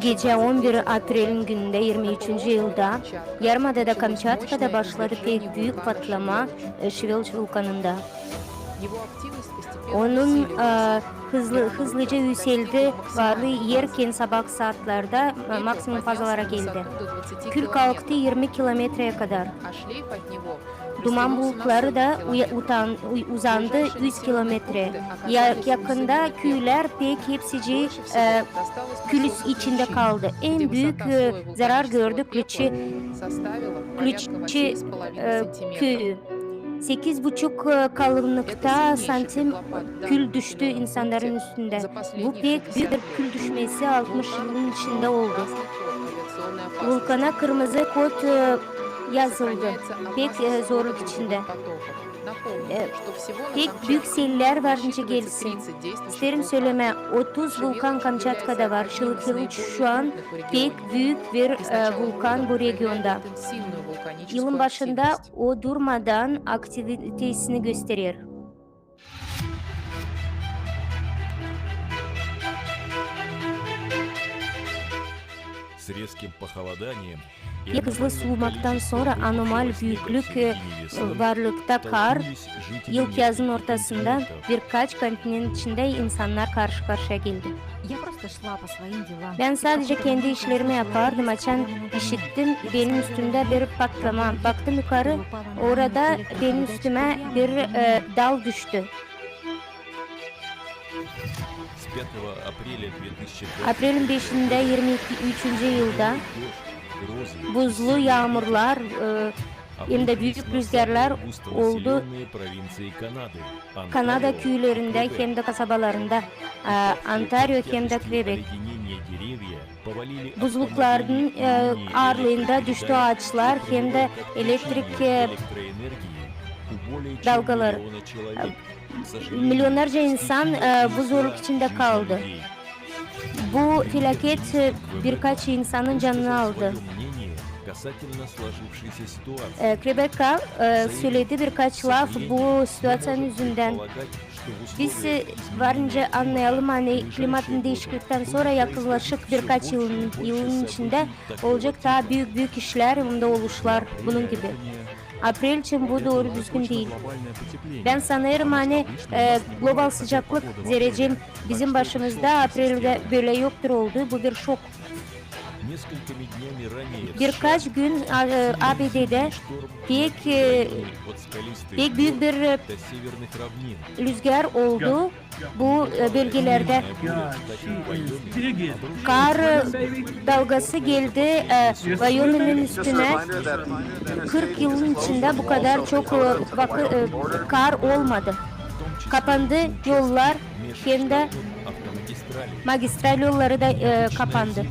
Gece 11 April gününde 23. yılda Yarımada'da Kamçatka'da başladı pek büyük patlama Şivelç vulkanında. Onun e, hızlı hızlıca yükseldi. Varlı yerken sabah saatlarda e, maksimum fazalara geldi. 46-20 kilometreye kadar. Duman bulutları da utan, uzandı 100 kilometre. Ya, yakında köyler pek hepsici e, külüs içinde kaldı. En büyük e, zarar gördü Kliçi, Kliçi e. 8,5 e, kalınlıkta santim kül düştü insanların üstünde. Bu pek büyük bir kül düşmesi 60 yılın içinde oldu. Vulkana kırmızı kod e, yazıldı. Pek e, zorluk içinde. потоков. Напомню, Э, что всего на Pek Камчатке büyük seller verince насчитывается gelsin. 30 действующих İsterim вулканов. söyleme 30 vulkan Шевелуч Kamçatka'da var. является одним из Şılıkılıç наиболее şu an крупных в pek регионе. büyük bir И с e, начала vulkan года bu проявляет regionda. интенсивную вулканическую Yılın başında активность. o durmadan aktivitesini gösterir. С резким похолоданием Pek hızlı soğumaktan sonra anomal büyüklük e, varlıkta kar, ilk yazın ortasında birkaç kontinent içinde insanlar karşı karşıya geldi. Ben sadece kendi işlerimi yapardım. Açan işittim benim üstümde bir patlama. Baktım yukarı orada benim üstüme bir e, dal düştü. Aprelin 5'inde 23. yılda buzlu yağmurlar e, hem de büyük rüzgarlar oldu. Kanada köylerinde hem de kasabalarında e, Ontario hem de Quebec. Buzlukların e, ağırlığında düştü ağaçlar hem de elektrik e, dalgaları. Milyonlarca insan e, bu zorluk içinde kaldı. Bu felaket birkaç insanın canını aldı. E, Rebecca e, söyledi birkaç laf bu situasyon yüzünden. Biz varınca anlayalım hani klimatın değişiklikten sonra yaklaşık birkaç yılın, yılın içinde olacak daha büyük büyük işler de oluşlar bunun gibi. April için bu doğru düzgün değil. Ben sanırım hani e, global sıcaklık derecem bizim başımızda April'de böyle yoktur oldu. Bu bir şok. Birkaç gün ABD'de pek, pek büyük bir rüzgar oldu bu bölgelerde. Kar dalgası geldi Wyoming'in üstüne. 40 yılın içinde bu kadar çok vakı- kar olmadı. Kapandı yollar hem de magistral yolları da e, kapandı.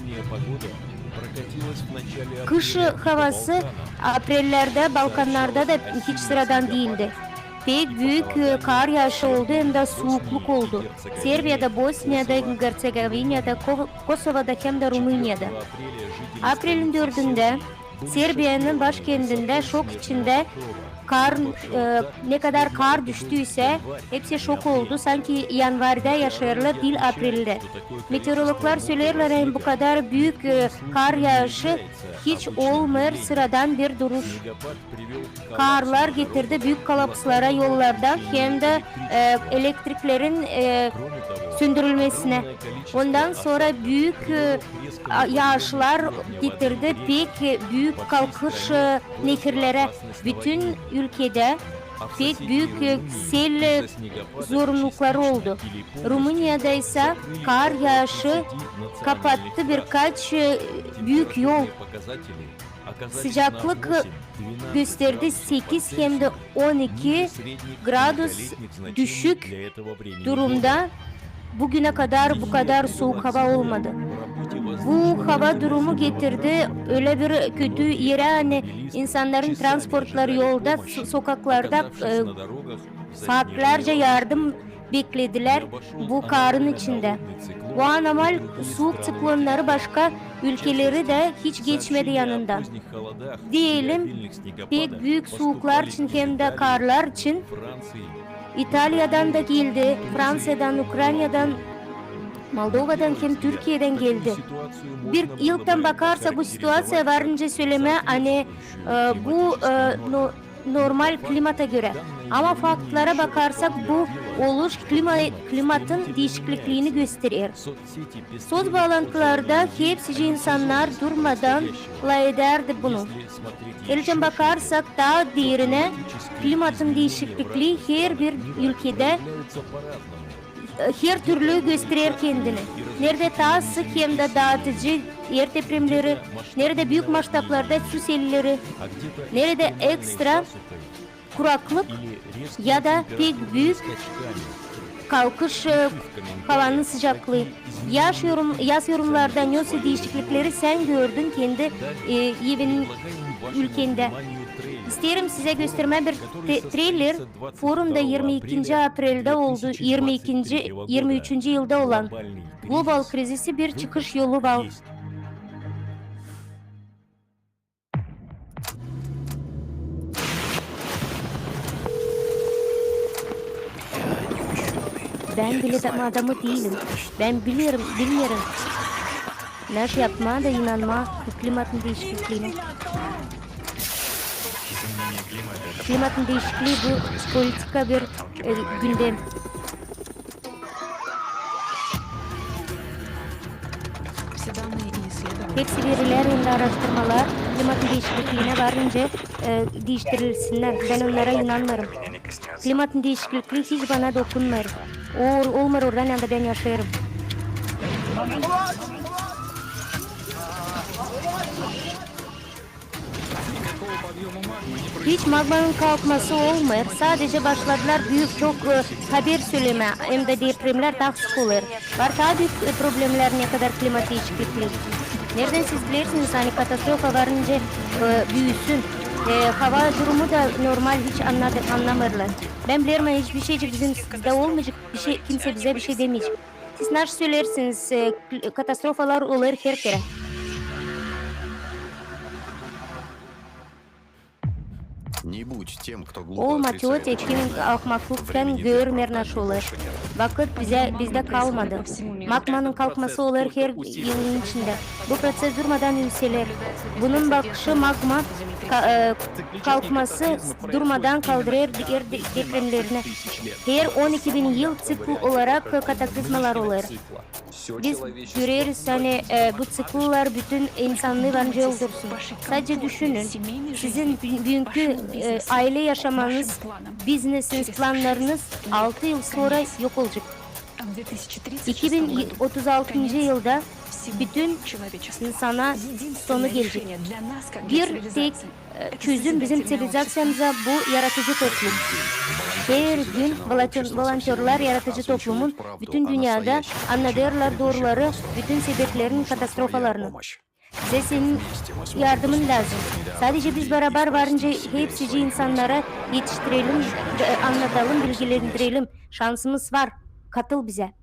Kış havası Aprillerde Balkanlarda da hiç sıradan değildi. Pek büyük kar yağışı oldu hem de soğukluk oldu. Serbia'da, Bosna'da, Herzegovina'da, Ko- Kosova'da hem de Rumanya'da. April'in 4'ünde Serbia'nın başkentinde şok içinde kar e, ne kadar kar düştüyse hepsi şok oldu. Sanki yanvarda yaşarlar değil April'de. Meteorologlar söylerler hem bu kadar büyük e, kar yağışı hiç olmuyor sıradan bir duruş. Karlar getirdi büyük kolapslara yollarda hem de e, elektriklerin e, söndürülmesine. Ondan sonra büyük e, yağışlar getirdi pek büyük kalkış e, nehirlere. Bütün ülkede pek büyük e, sel zorunlulukları oldu. Rumanya'da ise kar yağışı kapattı birkaç büyük yol. Sıcaklık gösterdi 8 hem de 12 gradus düşük durumda. Bugüne kadar bu kadar soğuk hava olmadı. Bu hava durumu getirdi öyle bir kötü yere hani insanların transportları yolda, so- sokaklarda e, saatlerce yardım beklediler bu karın içinde. Bu anormal soğuk siklonları başka ülkeleri de hiç geçmedi yanından. Diyelim pek büyük soğuklar için hem de karlar için İtalya'dan da geldi, Fransa'dan, Ukrayna'dan Moldova'dan hem Türkiye'den geldi. Bir yıldan bakarsak bu situasya varınca söyleme hani e, bu e, no- normal klimata göre. Ama faktlara bakarsak bu oluş klima, klimatın değişikliğini gösteriyor. Söz bağlantılarda hepsi insanlar durmadan ederdi bunu. Elçin bakarsak daha diğerine klimatın değişikliği her bir ülkede e, her türlü gösterir kendini. Nerede daha sık hem de dağıtıcı yer depremleri, nerede büyük masштабlarda su selleri, nerede ekstra kuraklık ya da pek büyük kalkış e, havanın sıcaklığı. Yaş yorum, yaz yorumlardan yoksa değişiklikleri sen gördün kendi e, ülkende. İsterim size gösterme bir trailer forumda 22. April'de oldu 22. 23. yılda olan global krizisi bir çıkış yolu var. Ben bilim adamı değilim. Ben biliyorum, bilmiyorum. Laf yapma da inanma klimatın değişikliğine. Klimatın değişikliği bu politika bir e, gündem. Hepsi veriler ve araştırmalar klimatın değişikliğine varınca e, değiştirilsinler. Ben onlara inanmıyorum. Klimatın değişikliği hiç bana dokunmuyor. O, olmar oradan yanında ben yaşarım. Hiç magmanın kalkması olmuyor. Sadece başladılar büyük çok e, haber söyleme hem de depremler daha sık olur. Var büyük e, problemler ne kadar klimat değişikliği. Nereden siz bilirsiniz hani katastrofa varınca e, büyüsün. E, hava durumu da normal hiç anladık anlamırlar. Ben bilerim hani hiçbir şeycik bizim sizde olmayacak. Bir şey, kimse bize bir şey demeyecek. Siz nasıl söylersiniz? E, katastrofalar olur her kere. Olma teote kimin ahmaklıktan görmer nasıl olur. Vakit bize, bizde kalmadı. Magmanın kalkması olur her yılın içinde. Bu proses durmadan yükselir. Bunun bakışı magma ka- e, kalkması durmadan kaldırır diğer de- depremlerini. Her 12 bin yıl cikl olarak kataklizmalar olur. Biz görüyoruz hani e, bu ciklular bütün insanlığı bence öldürsün. Sadece düşünün. Sizin bugünkü e, aile yaşamanız, biznesiniz, planlarınız 6 yıl sonra yok olacak. 2036 yılda bütün insana sonu gelecek. Bir tek e, çözüm bizim sivilizasyamıza bu yaratıcı toplum. Her gün volontör- volontörler yaratıcı toplumun bütün dünyada anlatırlar doğruları, bütün sebeplerin katastrofalarını. Bize senin yardımın lazım. Sadece biz beraber varınca hepsici insanlara yetiştirelim, e, anlatalım, bilgilendirelim. Şansımız var. Katıl bize.